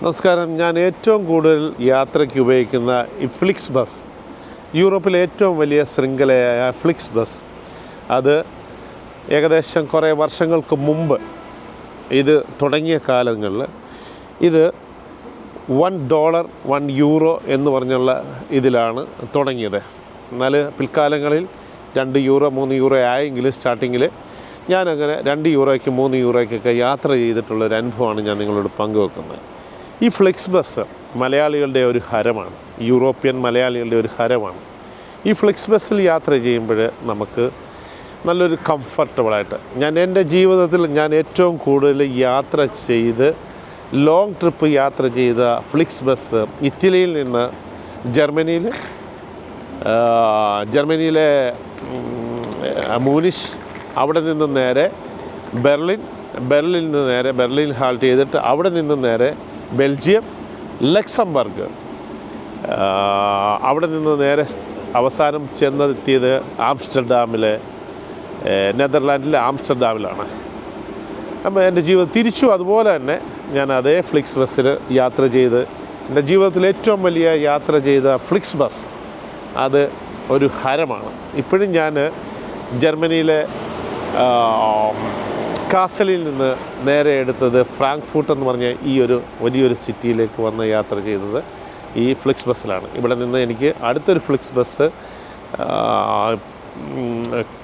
നമസ്കാരം. ഞാൻ ഏറ്റവും കൂടുതൽ യാത്രയ്ക്ക് ഉപയോഗിക്കുന്ന ഈ ഫ്ലിക്സ് ബസ് യൂറോപ്പിലെ ഏറ്റവും വലിയ ശൃംഖലയായ ഫ്ലിക്സ് ബസ് അത് ഏകദേശം കുറേ വർഷങ്ങൾക്ക് മുമ്പ് ഇത് തുടങ്ങിയ കാലങ്ങളിൽ ഇത് വൺ ഡോളർ വൺ യൂറോ എന്ന് പറഞ്ഞുള്ള ഇതിലാണ് തുടങ്ങിയത്. എന്നാൽ പിൽക്കാലങ്ങളിൽ രണ്ട് യൂറോ മൂന്ന് യൂറോ ആയെങ്കിലും സ്റ്റാർട്ടിങ്ങിൽ ഞാനങ്ങനെ രണ്ട് യൂറോയ്ക്ക് മൂന്ന് യൂറോയ്ക്കൊക്കെ യാത്ര ചെയ്തിട്ടുള്ള ഒരു അനുഭവമാണ് ഞാൻ നിങ്ങളോട് പങ്കുവെക്കുന്നത്. ഈ ഫ്ലെക്സ് ബസ് മലയാളികളുടെ ഒരു ഹരമാണ്. യൂറോപ്യൻ മലയാളികളുടെ ഒരു ഹരമാണ്. ഈ ഫ്ലെക്സ് ബസ്സിൽ യാത്ര ചെയ്യുമ്പോൾ നമുക്ക് നല്ലൊരു കംഫർട്ടബിളായിട്ട് ഞാൻ എന്റെ ജീവിതത്തിൽ ഞാൻ ഏറ്റവും കൂടുതൽ യാത്ര ചെയ്ത് ലോങ് ട്രിപ്പ് യാത്ര ചെയ്ത ഫ്ലിക്സ് ബസ് ഇറ്റലിയിൽ നിന്ന് ജർമ്മനിയിൽ ജർമ്മനിയിലെ മൂനിഷ് അവിടെ നിന്ന് നേരെ ബെർലിൻ ബെർലിൻ നിന്ന് നേരെ ബെർലിൻ ഹാൾട്ട് ചെയ്തിട്ട് അവിടെ നിന്ന് നേരെ ബെൽജിയം ലക്സംബർഗ്. അവിടെ നിന്ന് നേരെ അവസാനം ചെന്നെത്തിയത് ആംസ്റ്റർഡാമിലെ നെതർലാൻഡിലെ ആംസ്റ്റർഡാമിലാണ്. അപ്പോൾ എന്റെ ജീവിതം തിരിച്ചു. അതുപോലെ തന്നെ ഞാൻ അതേ ഫ്ലിക്സ് ബസ്സിൽ യാത്ര ചെയ്ത് എന്റെ ജീവിതത്തിൽ ഏറ്റവും വലിയ യാത്ര ചെയ്ത ഫ്ലിക്സ് ബസ് അത് ഒരു ഹരമാണ്. ഇപ്പോഴും ഞാൻ ജർമ്മനിയിലെ കാസലിൽ നിന്ന് നേരെ എടുത്തത് ഫ്രാങ്ക്ഫൂട്ട് എന്ന് പറഞ്ഞ ഈ ഒരു വലിയൊരു സിറ്റിയിലേക്ക് വന്ന് യാത്ര ചെയ്തത് ഈ ഫ്ലിക്സ് ബസ്സിലാണ്. ഇവിടെ നിന്ന് എനിക്ക് അടുത്തൊരു ഫ്ലിക്സ് ബസ്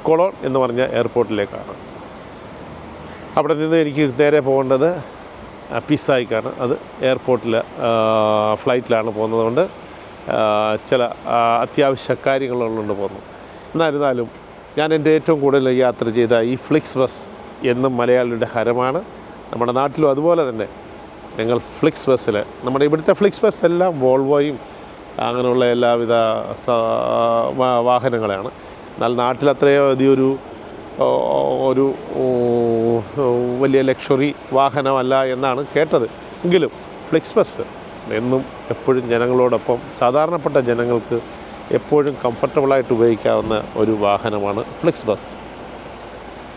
കൊളോൺ എന്ന് പറഞ്ഞ എയർപോർട്ടിലേക്കാണ്. അവിടെ നിന്ന് എനിക്ക് നേരെ പോകേണ്ടത് പിസായിക്കാണ് അത് എയർപോർട്ടിൽ ഫ്ലൈറ്റിലാണ് പോകുന്നതുകൊണ്ട് ചില അത്യാവശ്യ കാര്യങ്ങളുള്ളതുകൊണ്ട് പോകുന്നു എന്നിരുന്നാലും ഞാൻ എന്റെ ഏറ്റവും കൂടുതൽ യാത്ര ചെയ്ത ഈ ഫ്ലിക്സ് ബസ് എന്നും മലയാളിയുടെ ഹരമാണ്. നമ്മുടെ നാട്ടിലും അതുപോലെ തന്നെ. ഞങ്ങൾ ഫ്ലിക്സ് ബസ്സിൽ നമ്മുടെ ഇവിടുത്തെ ഫ്ലിക്സ് ബസ് എല്ലാം വോൾവോയും അങ്ങനെയുള്ള എല്ലാവിധ സ- വാ- വാഹനങ്ങളാണ് എന്നാൽ അത്രയോ അധികം ഒരു വലിയ ലക്ഷറി വാഹനമല്ല എന്നാണ് കേട്ടത്. എങ്കിലും ഫ്ലിക്സ് ബസ് എന്നും എപ്പോഴും ജനങ്ങളോടൊപ്പം സാധാരണപ്പെട്ട ജനങ്ങൾക്ക് എപ്പോഴും കംഫർട്ടബിളായിട്ട് ഉപയോഗിക്കാവുന്ന ഒരു വാഹനമാണ് ഫ്ലിക്സ് ബസ്.